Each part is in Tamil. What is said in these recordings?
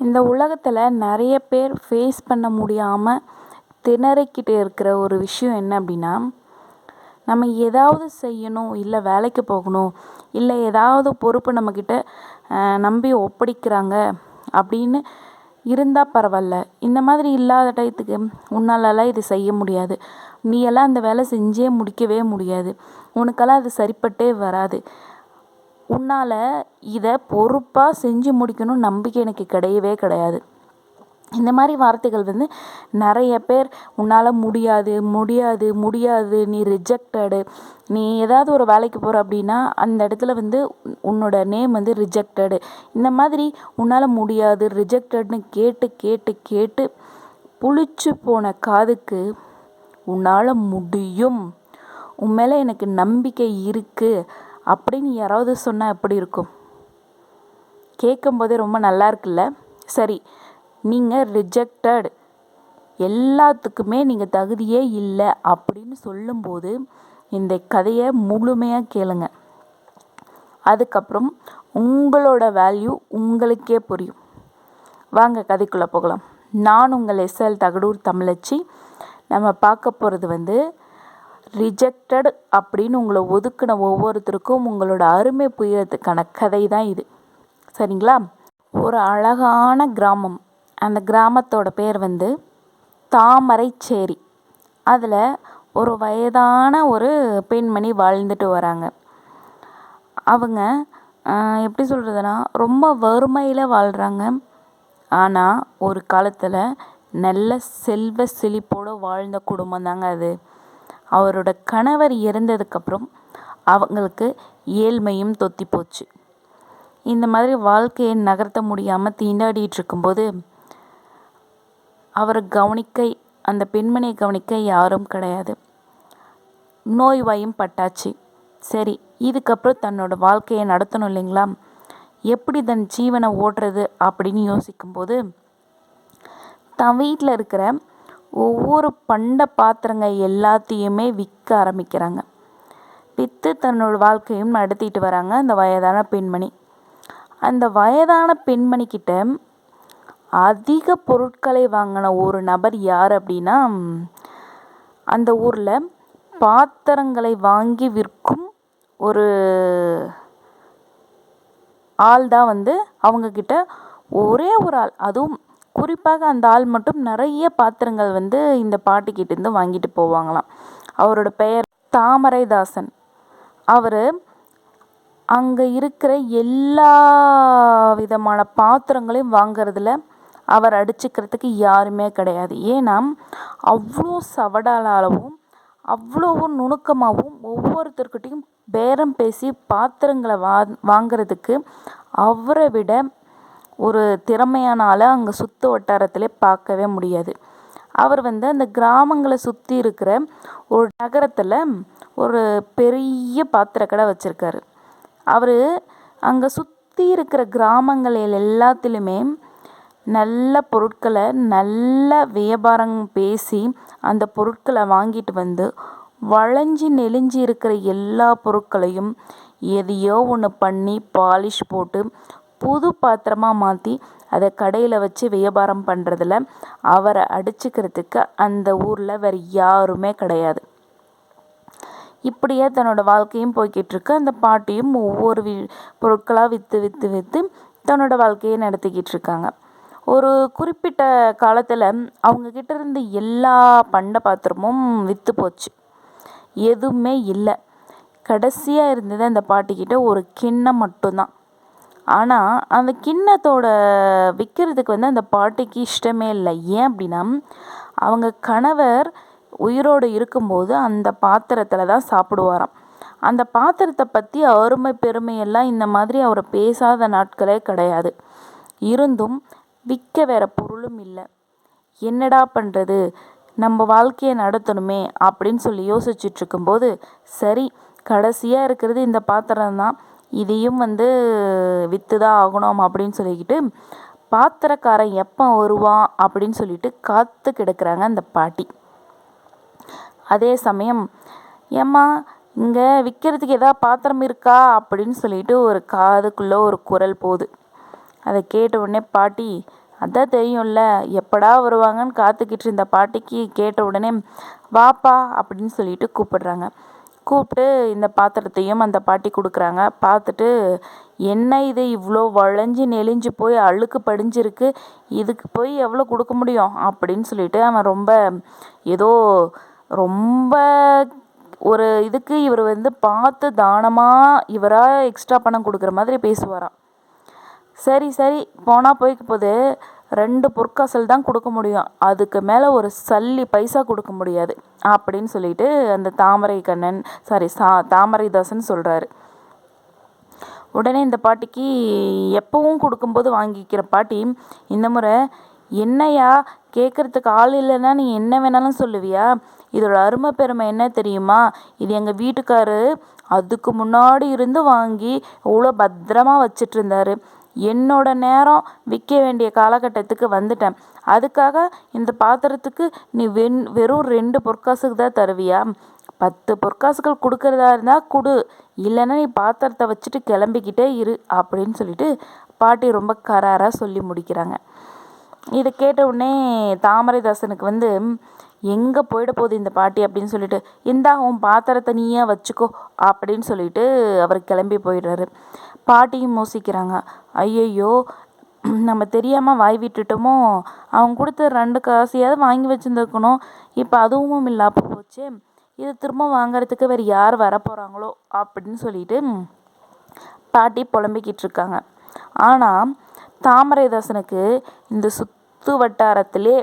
இந்த உலகத்தில் நிறைய பேர் ஃபேஸ் பண்ண முடியாமல் திணறிக்கிட்டு இருக்கிற ஒரு விஷயம் என்ன அப்படின்னா நம்ம ஏதாவது செய்யணும் இல்லை வேலைக்கு போகணும் இல்லை ஏதாவது பொறுப்பு நம்மக்கிட்ட நம்பி ஒப்படைக்கிறாங்க அப்படின்னு இருந்தால் பரவாயில்ல. இந்த மாதிரி இல்லாத டயத்துக்கு உன்னாலலாம் இது செய்ய முடியாது. நீ எல்லாம் அந்த வேலை செஞ்சே முடிக்கவே முடியாது. உனக்கெல்லாம் அது சரிப்பட்டே வராது. உன்னால் இதை பொறுப்பாக செஞ்சு முடிக்கணும்னு நம்பிக்கை எனக்கு கிடையவே கிடையாது. இந்த மாதிரி வார்த்தைகள் வந்து நிறைய பேர் உன்னால் முடியாது முடியாது முடியாது நீ ரிஜெக்டடு நீ ஏதாவது ஒரு வேலைக்கு போகிற அப்படின்னா அந்த இடத்துல வந்து உன்னோட நேம் வந்து ரிஜெக்டடு இந்த மாதிரி உன்னால் முடியாது ரிஜெக்டட்னு கேட்டு கேட்டு கேட்டு புளிச்சு போன காதுக்கு உன்னால் முடியும். உன் மேலே எனக்கு நம்பிக்கை இருக்குது அப்படின்னு யாராவது சொன்னால் எப்படி இருக்கும்? கேட்கும்போதே ரொம்ப நல்லா இருக்குல்ல? சரி நீங்கள் ரிஜெக்டட் எல்லாத்துக்குமே நீங்கள் தகுதியே இல்லை அப்படின்னு சொல்லும்போது இந்த கதையை முழுமையாக கேளுங்க. அதுக்கப்புறம் உங்களோட வேல்யூ உங்களுக்கே புரியும். வாங்க கதைக்குள்ளே போகலாம். நான் உங்கள் எஸ்எல் தகடூர் தமிழச்சி. நம்ம பார்க்க போகிறது வந்து ரிஜெக்டட் அப்படின்னு உங்களை ஒதுக்கின ஒவ்வொருத்தருக்கும் உங்களோட அருமை புரியறதுக்கான கதை தான் இது. சரிங்களா? ஒரு அழகான கிராமம். அந்த கிராமத்தோட பேர் வந்து தாமரைச்சேரி. அதில் ஒரு வயதான ஒரு பெண்மணி வாழ்ந்துட்டு வராங்க. அவங்க எப்படி சொல்கிறதுனா ரொம்ப வறுமையில் வாழ்கிறாங்க ஆனால் ஒரு காலத்தில் நல்ல செல்வ செழிப்போடு வாழ்ந்த குடும்பம் தாங்க அது. அவரோட கணவர் இறந்ததுக்கப்புறம் அவங்களுக்கு ஏழ்மையும் தொத்தி போச்சு இந்த மாதிரி வாழ்க்கையை நகர்த்த முடியாமல் தீண்டாடிட்டு இருக்கும்போது அவரை கவனிக்க அந்த பெண்மணியை கவனிக்க யாரும் கிடையாது. நோய்வாயும் பட்டாச்சு. சரி இதுக்கப்புறம் தன்னோட வாழ்க்கையை நடத்தணும் இல்லைங்களா? எப்படி தன் ஜீவனை ஓட்டுறது அப்படின்னு யோசிக்கும்போது தன் வீட்டில் இருக்கிற ஒவ்வொரு பண்ட பாத்திரங்க எல்லாத்தையுமே விற்க ஆரம்பிக்கிறாங்க. விற்று தன்னோட வாழ்க்கையும் நடத்திட்டு வராங்க அந்த வயதான பெண்மணி. அந்த வயதான பெண்மணிக்கிட்ட அதிக பொருட்களை வாங்கின ஒரு நபர் யார் அப்படின்னா அந்த ஊரில் பாத்திரங்களை வாங்கி விற்கும் ஒரு ஆள் தான் வந்து அவங்கக்கிட்ட ஒரே ஒரு ஆள். அதுவும் குறிப்பாக அந்த ஆள் மட்டும் நிறைய பாத்திரங்கள் வந்து இந்த பாட்டிக்கிட்டேருந்து வாங்கிட்டு போவாங்களாம். அவரோட பெயர் தாமரைதாசன். அவர் அங்கே இருக்கிற எல்லா விதமான பாத்திரங்களையும் வாங்கிறதுல அவர் அடிச்சுக்கிறதுக்கு யாருமே கிடையாது. ஏன்னா அவ்வளோ சவடாலாகவும் அவ்வளோ நுணுக்கமாகவும் ஒவ்வொருத்தர்கிட்டையும் பேரம் பேசி பாத்திரங்களை வா வாங்கிறதுக்கு அவரை விட ஒரு திறமையானால் அங்கே சுற்று வட்டாரத்திலே பார்க்கவே முடியாது. அவர் வந்து அந்த கிராமங்களை சுற்றி இருக்கிற ஒரு நகரத்தில் ஒரு பெரிய பாத்திர கடை வச்சுருக்காரு. அவர் அங்கே சுற்றி இருக்கிற கிராமங்களில் எல்லாத்துலேயுமே நல்ல பொருட்களை நல்ல வியாபாரம் பேசி அந்த பொருட்களை வாங்கிட்டு வந்து வளைஞ்சி நெளிஞ்சி இருக்கிற எல்லா பொருட்களையும் எதையோ ஒன்று பண்ணி பாலிஷ் போட்டு புது பாத்திரமாக மாற்றி அதை கடையில் வச்சு வியாபாரம் பண்ணுறதுல அவரை அடிச்சுக்கிறதுக்கு அந்த ஊரில் வேறு யாருமே கிடையாது. இப்படியே தன்னோட வாழ்க்கையும் போய்கிட்டுருக்கு அந்த பாட்டியும் ஒவ்வொரு வி பொருட்களாக விற்று விற்று விற்று தன்னோட வாழ்க்கையை நடத்திக்கிட்டு இருக்காங்க. ஒரு குறிப்பிட்ட காலத்தில் அவங்கக்கிட்ட இருந்த எல்லா பண்ட பாத்திரமும் விற்று போச்சு. எதுவுமே இல்லை. கடைசியாக இருந்தது அந்த பாட்டிக்கிட்ட ஒரு கிண்ணம் மட்டும்தான். ஆனால் அந்த கிண்ணத்தோட விற்கிறதுக்கு வந்து அந்த பாட்டிக்கு இஷ்டமே இல்லை. ஏன் அப்படின்னா அவங்க கணவர் உயிரோடு இருக்கும்போது அந்த பாத்திரத்தில் தான் சாப்பிடுவாராம். அந்த பாத்திரத்தை பற்றி அருமை பெருமையெல்லாம் இந்த மாதிரி அவர் பேசாத நாட்களே கிடையாது. இருந்தும் விற்க வேற பொருளும் இல்லை. என்னடா பண்ணுறது நம்ம வாழ்க்கையை நடத்தணுமே அப்படின்னு சொல்லி யோசிச்சுட்டு இருக்கும்போது சரி கடைசியாக இருக்கிறது இந்த பாத்திரம் தான். இதையும் வந்து விற்று தான் ஆகணும் அப்படின்னு சொல்லிக்கிட்டு பாத்திரக்காரன் எப்போ வருவான் அப்படின்னு சொல்லிட்டு காத்து கிடக்குறாங்க அந்த பாட்டி. அதே சமயம் ஏம்மா இங்கே விற்கிறதுக்கு எதாவது பாத்திரம் இருக்கா அப்படின்னு சொல்லிட்டு ஒரு காதுக்குள்ளே ஒரு குரல் போகுது. அதை கேட்ட உடனே பாட்டி அதான் தெரியும்ல எப்படா வருவாங்கன்னு காத்துக்கிட்டு இருந்த பாட்டிக்கு கேட்ட உடனே வாப்பா அப்படின்னு சொல்லிட்டு கூப்பிடுறாங்க. கூப்பிட்டு இந்த பாத்திரத்தையும் அந்த பாட்டி கொடுக்குறாங்க. பார்த்துட்டு என்ன இது? இவ்வளோ வளைஞ்சி நெளிஞ்சு போய் அழுக்கு படிஞ்சிருக்கு. இதுக்கு போய் எவ்வளோ கொடுக்க முடியும்? அப்படின்னு சொல்லிட்டு அவன் ரொம்ப ஏதோ ரொம்ப ஒரு இதுக்கு இவர் வந்து பார்த்து தானமாக இவராக எக்ஸ்ட்ரா பணம் கொடுக்குற மாதிரி பேசுவாராம். சரி சரி போனால் போய்க்க போது ரெண்டு பொற்காசல் தான் கொடுக்க முடியும். அதுக்கு மேலே ஒரு சல்லி பைசா கொடுக்க முடியாது. அப்படின்னு சொல்லிட்டு அந்த தாமரை கண்ணன் சாரி சா தாமரைதாசன் சொல்கிறாரு உடனே இந்த பாட்டிக்கு எப்பவும் கொடுக்கும்போது வாங்கிக்கிற பாட்டி இந்த முறை என்னையா கேட்குறதுக்கு ஆள் இல்லைன்னா நீ என்ன வேணாலும் சொல்லுவியா? இதோட அருமை பெருமை என்ன தெரியுமா? இது எங்கள் வீட்டுக்காரு அதுக்கு முன்னாடி இருந்து வாங்கி அவ்வளோ பத்திரமா வச்சிட்டு இருந்தாரு. என்னோட நேரம் விற்க வேண்டிய காலகட்டத்துக்கு வந்துட்டேன். அதுக்காக இந்த பாத்திரத்துக்கு நீ வெண் வெறும் ரெண்டு பொற்காசுக்கு தான் தருவியா? பத்து பொற்காசுகள் கொடுக்கறதா இருந்தால் கொடு. இல்லைன்னா நீ பாத்திரத்தை வச்சுட்டு கிளம்பிக்கிட்டே இரு அப்படின்னு சொல்லிட்டு பாட்டி ரொம்ப கராராக சொல்லி முடிக்கிறாங்க. இதை கேட்ட உடனே தாமரைதாசனுக்கு வந்து எங்கே போயிட போகுது இந்த பாட்டி? அப்படின்னு சொல்லிட்டு இந்தா உன் பாத்திரத்தை நீயே வச்சுக்கோ அப்படின்னு சொல்லிட்டு அவர் கிளம்பி போயிடுறாரு. பாட்டியும் யோசிக்கிறாங்க ஐயையோ நம்ம தெரியாமல் வாய் விட்டுட்டோமோ? அவங்க கொடுத்த ரெண்டு காசையாவது வாங்கி வச்சுருந்துருக்கணும். இப்போ அதுவும் இல்லாமல் போச்சே. இது திரும்ப வாங்குறதுக்கு வேறு யார் வரப்போகிறாங்களோ அப்படின்னு சொல்லிட்டு பாட்டி புலம்பிக்கிட்டு இருக்காங்க. ஆனால் தாமரைதாசனுக்கு இந்த சுற்று வட்டாரத்திலே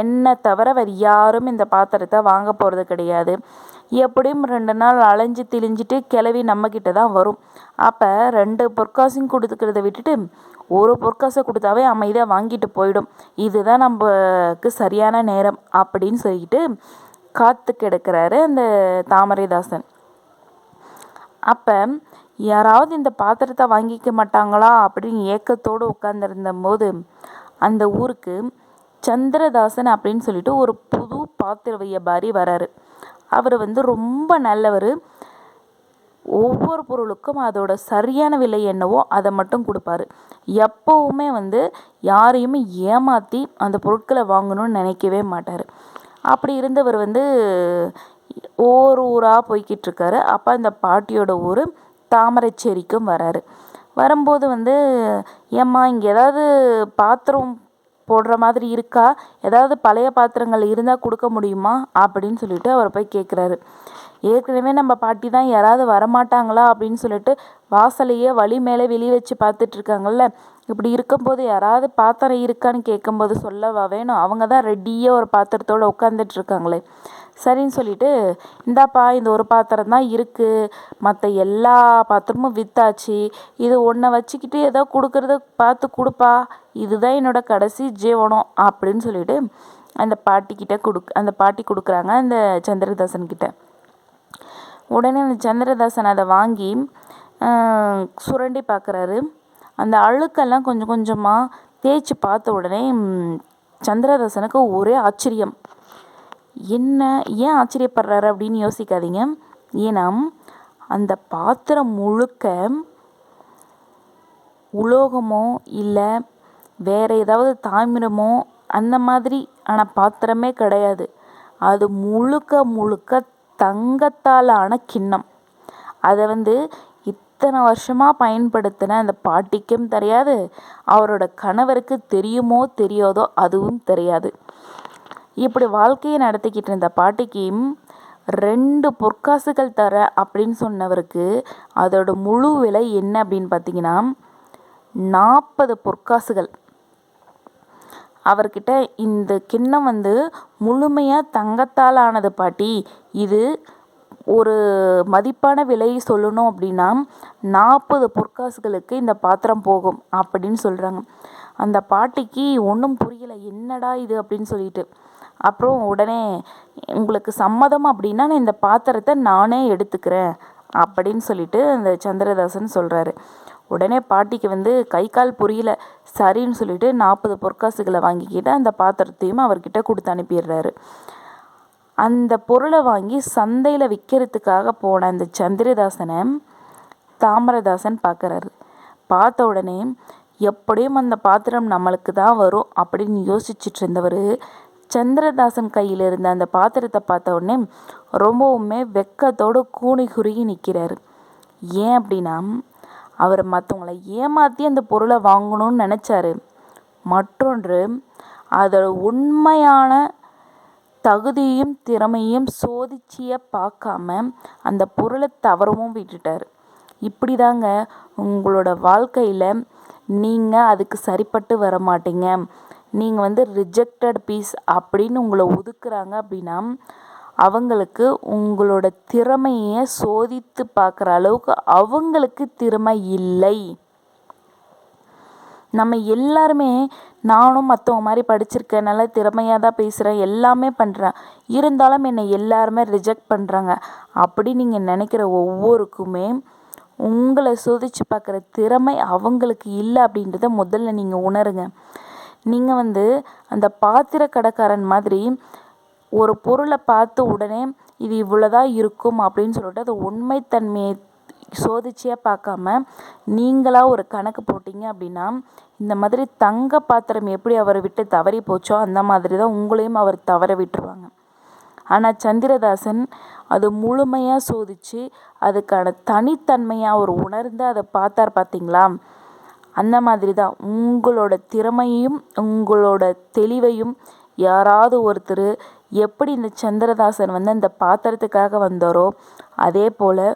என்னை தவிர வேறு யாரும் இந்த பாத்திரத்தை வாங்க போகிறது கிடையாது. எப்படியும் ரெண்டு நாள் அலைஞ்சு திழிஞ்சிட்டு கிளவி நம்மக்கிட்ட தான் வரும். அப்போ ரெண்டு பொற்காசும் கொடுத்துக்கிறத விட்டுட்டு ஒரு பொற்காசை கொடுத்தாவே அமைதியாக வாங்கிட்டு போயிடும். இதுதான் நம்மக்கு சரியான நேரம் அப்படின்னு சொல்லிட்டு காத்து கிடக்கிறாரு அந்த தாமரைதாசன். அப்போ யாராவது இந்த பாத்திரத்தை வாங்கிக்க மாட்டாங்களா அப்படின்னு ஏக்கத்தோடு உட்காந்துருந்த போது அந்த ஊருக்கு சந்திரதாசன் அப்படின்னு சொல்லிட்டு ஒரு புது பாத்திர வியாபாரி வராரு. அவர் வந்து ரொம்ப நல்லவர். ஒவ்வொரு பொருளுக்கும் அதோட சரியான விலை என்னவோ அதை மட்டும் கொடுப்பாரு. எப்போவுமே வந்து யாரையுமே ஏமாற்றி அந்த பொருட்களை வாங்கணும்னு நினைக்கவே மாட்டார். அப்படி இருந்தவர் வந்து ஒவ்வொரு ஊராக போய்கிட்டுருக்காரு அப்போ அந்த பாட்டியோட ஊர் தாமரைச்சேரிக்கும் வராரு. வரும்போது வந்து ஏம்மா இங்கே ஏதாவது பாத்திரம் போடுற மாதிரி இருக்கா? ஏதாவது பழைய பாத்திரங்கள் இருந்தால் கொடுக்க முடியுமா? அப்படின்னு சொல்லிட்டு அவர் போய் கேட்குறாரு ஏற்கனவே நம்ம பாட்டி தான் யாராவது வரமாட்டாங்களா? அப்படின்னு சொல்லிட்டு வாசலையே வழி மேலே வெளியே வச்சு பார்த்துட்ருக்காங்கல்ல இப்படி இருக்கும்போது யாராவது பாத்திரம் இருக்கான்னு கேட்கும்போது சொல்லவா வேணும்? அவங்க தான் ரெடியாக ஒரு பாத்திரத்தோடு உட்காந்துட்ருக்காங்களே சரின்னு சொல்லிட்டு இந்தாப்பா இந்த ஒரு பாத்திரம் தான் இருக்குது மற்ற எல்லா பாத்திரமும் விற்றாச்சு இது ஒன்றை வச்சுக்கிட்டு ஏதோ கொடுக்குறத பார்த்து கொடுப்பா. இதுதான் என்னோட கடைசி ஜீவனம் அப்படின்னு சொல்லிட்டு அந்த பாட்டிக்கிட்ட கொடுக் அந்த பாட்டி கொடுக்குறாங்க அந்த சந்திரதாசன்கிட்ட. உடனே அந்த சந்திரதாசன் அதை வாங்கி சுரண்டி பார்க்குறாரு அந்த அழுக்கெல்லாம் கொஞ்சம் கொஞ்சமாக தேய்ச்சி பார்த்த உடனே சந்திரதாசனுக்கு ஒரே ஆச்சரியம். என்ன ஏன் ஆச்சரியப்படுறாரு அப்படின்னு யோசிக்காதீங்க. ஏன்னா அந்த பாத்திரம் முழுக்க உலோகமோ இல்லை வேறு ஏதாவது தாமிரமோ அந்த மாதிரி ஆனால் பாத்திரமே கிடையாது. அது முழுக்க முழுக்க தங்கத்தால் ஆன கிண்ணம். அதை வந்து இத்தனை வருஷமாக பயன்படுத்தின அந்த பாட்டிக்கும் தெரியாது. அவரோட கணவருக்கு தெரியுமோ தெரியாதோ அதுவும் தெரியாது. இப்படி வாழ்க்கையை நடத்திக்கிட்டு இருந்த பாட்டிக்கு ரெண்டு பொற்காசுகள் தர அப்படின்னு சொன்னவருக்கு அதோட முழு விலை என்ன அப்படின்னு பார்த்தீங்கன்னா நாற்பது பொற்காசுகள். அவர்கிட்ட இந்த கிண்ணம் வந்து முழுமையாக தங்கத்தால் ஆனது பாட்டி. இது ஒரு மதிப்பான விலை சொல்லணும் அப்படின்னா நாற்பது பொற்காசுகளுக்கு இந்த பாத்திரம் போகும் அப்படின்னு சொல்கிறாங்க அந்த பாட்டிக்கு ஒன்றும் புரியலை. என்னடா இது அப்படின்னு சொல்லிட்டு. அப்புறம் உடனே உங்களுக்கு சம்மதம் அப்படின்னா நான் இந்த பாத்திரத்தை நானே எடுத்துக்கிறேன் அப்படின்னு சொல்லிட்டு அந்த சந்திரதாசன் சொல்கிறாரு உடனே பாட்டிக்கு வந்து கை கால் புரியல சரின்னு சொல்லிட்டு நாற்பது பொற்காசுகளை வாங்கிக்கிட்டு அந்த பாத்திரத்தையும் அவர்கிட்ட கொடுத்து அனுப்பிடுறாரு. அந்த பொருளை வாங்கி சந்தையில் விற்கிறதுக்காக போன அந்த சந்திரதாசனை தாமரதாசன் பார்க்குறாரு பார்த்த உடனே எப்படியும் அந்த பாத்திரம் நம்மளுக்கு தான் வரும் அப்படின்னு யோசிச்சுட்டு இருந்தவர் சந்திரதாசன் கையில் இருந்த அந்த பாத்திரத்தை பார்த்த உடனே ரொம்பவுமே வெக்கத்தோடு கூனி குறுகி நிற்கிறாரு ஏன் அப்படின்னா அவர் மற்றவங்களை ஏமாற்றி அந்த பொருளை வாங்கணும்னு நினச்சாரு. மற்றொன்று அதோட உண்மையான தகுதியும் திறமையும் சோதிச்சிய பார்க்காம அந்த பொருளை தவறவும் விட்டுட்டார். இப்படி தாங்க உங்களோட வாழ்க்கையில் நீங்கள் அதுக்கு சரிப்பட்டு வர மாட்டீங்க நீங்கள் வந்து ரிஜெக்டட் பீஸ் அப்படின்னு உங்களை ஒதுக்குறாங்க அப்படின்னா அவங்களுக்கு உங்களோட திறமையை சோதித்து பார்க்குற அளவுக்கு அவங்களுக்கு திறமை இல்லை. நம்ம எல்லாருமே நானும் மற்றவங்க மாதிரி படிச்சிருக்கேன் நல்லா திறமையாக தான் பேசுகிறேன் எல்லாமே பண்ணுறேன் இருந்தாலும் என்னை எல்லாருமே ரிஜெக்ட் பண்ணுறாங்க அப்படி நீங்கள் நினைக்கிற ஒவ்வொருக்குமே உங்களை சோதித்து பார்க்குற திறமை அவங்களுக்கு இல்லை அப்படின்றத முதல்ல நீங்கள் உணருங்க. நீங்கள் வந்து அந்த பாத்திர கடைக்காரன் மாதிரி ஒரு பொருளை பார்த்து உடனே இது இவ்வளோதான் இருக்கும் அப்படின்னு சொல்லிட்டு அது உண்மைத்தன்மையை சோதிச்சியே பார்க்காம நீங்களாக ஒரு கணக்கு போட்டிங்க அப்படின்னா இந்த மாதிரி தங்க பாத்திரம் எப்படி அவரை விட்டு தவறி போச்சோ அந்த மாதிரி தான் உங்களையும் அவர் தவற விட்டுருவாங்க. ஆனால் சந்திரதாசன் அது முழுமையாக சோதித்து அதுக்கான தனித்தன்மையாக அவர் உணர்ந்து அதை பார்த்தார் பார்த்தீங்களா? அந்த மாதிரி தான் உங்களோட திறமையும் உங்களோட தெளிவையும் யாராவது ஒருத்தர் எப்படி இந்த சந்திரதாசன் வந்து அந்த பாத்திரத்துக்காக வந்தாரோ அதே போல்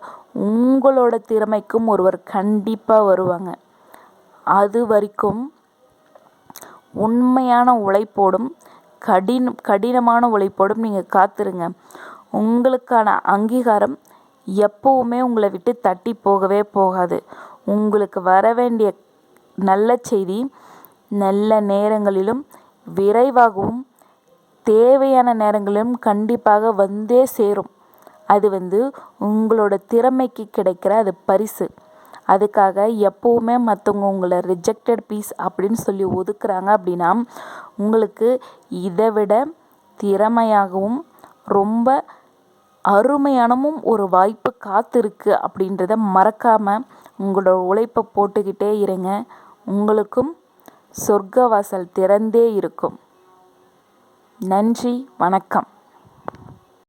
உங்களோட திறமைக்கும் ஒருவர் கண்டிப்பாக வருவாங்க. அது வரைக்கும் உண்மையான உழைப்போடும் கடின கடினமான உழைப்போடும் நீங்கள் காத்துருங்க. உங்களுக்கான அங்கீகாரம் எப்போவுமே உங்களை விட்டு தட்டி போகவே போகாது. உங்களுக்கு வர வேண்டிய நல்ல செய்தி நல்ல நேரங்களிலும் விரைவாகவும் தேவையான நேரங்களிலும் கண்டிப்பாக வந்தே சேரும். அது வந்து உங்களோட திறமைக்கு கிடைக்கிற அது பரிசு. அதுக்காக எப்போவுமே மற்றவங்க உங்களை ரிஜெக்டட் பீஸ் அப்படின்னு சொல்லி ஒதுக்குறாங்க அப்படின்னா உங்களுக்கு இதை விட திறமையாகவும் ரொம்ப அருமையானமும் ஒரு வாய்ப்பு காத்திருக்கு அப்படின்றத மறக்காமல் உங்களோட உழைப்பை போட்டுக்கிட்டே இருங்க. உங்களுக்கும் சொர்க்க வாசல் திறந்தே இருக்கும். நன்றி வணக்கம்.